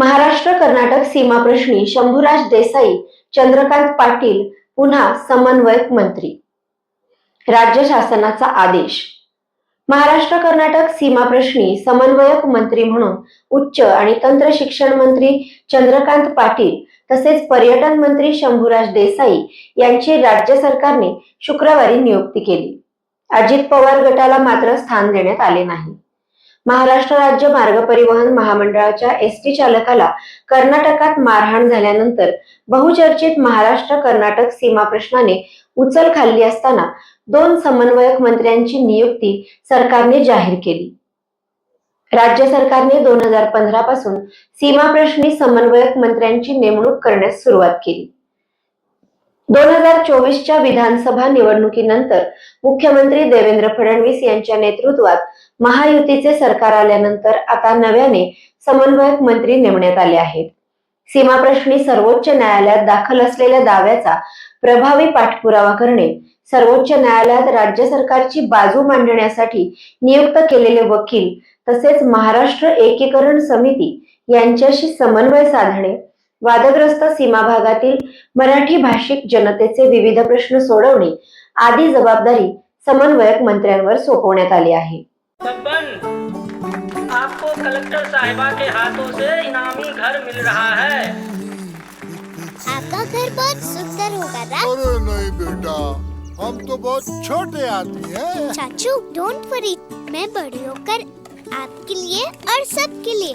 महाराष्ट्र कर्नाटक सीमा प्रश्नी शंभूराज देसाई चंद्रकांत पाटील पुन्हा समन्वयक मंत्री. राज्य शासनाचा आदेश. महाराष्ट्र कर्नाटक सीमा प्रश्नी समन्वयक मंत्री म्हणून उच्च आणि तंत्र शिक्षण मंत्री चंद्रकांत पाटील तसेच पर्यटन मंत्री शंभूराज देसाई यांची राज्य सरकारने शुक्रवारी नियुक्ती केली. अजित पवार गटाला मात्र स्थान देण्यात आले नाही. महाराष्ट्र राज्य मार्ग परिवहन महामंडळाच्या एस टी चालकाला कर्नाटकात मारहाण झाल्यानंतर बहुचर्चित महाराष्ट्र कर्नाटक सीमा प्रश्नाने उचल खाल्ली असताना दोन समन्वयक मंत्र्यांची नियुक्ती सरकारने जाहीर केली. राज्य सरकारने दोन हजार पंधरा पासून सीमा प्रश्नी समन्वयक मंत्र्यांची नेमणूक करण्यास सुरुवात केली. दोन हजार चोवीसच्या विधानसभा निवडणुकीनंतर मुख्यमंत्री देवेंद्र फडणवीस यांच्या नेतृत्वात महायुतीचे सरकार आल्यानंतर आता नव्याने समन्वयक मंत्री नेमण्यात आले आहेत. सीमाप्रश्नी सर्वोच्च न्यायालयात दाखल असलेल्या दाव्याचा प्रभावी पाठपुरावा करणे सर्वोच्च न्यायालयात राज्य सरकारची बाजू मांडण्यासाठी नियुक्त केलेले वकील तसेच महाराष्ट्र एकीकरण समिती यांच्याशी समन्वय साधणे वादग्रस्त सीमा भागातील मराठी भाषिक जनतेचे विविध प्रश्न सोडवणे आदी जबाबदारी समन्वयक मंत्र्यांवर सोपवण्यात आली आहे. बब्बन आपको कलेक्टर साहिबा के हाथों से इनामी घर मिल रहा है। आपका घर बहुत सुंदर होगा ना अरे नहीं बेटा हम तो बहुत छोटे आदमी हैं। चाचू डोंट वरी मैं बड़ी होकर आपके लिए और सबके लिए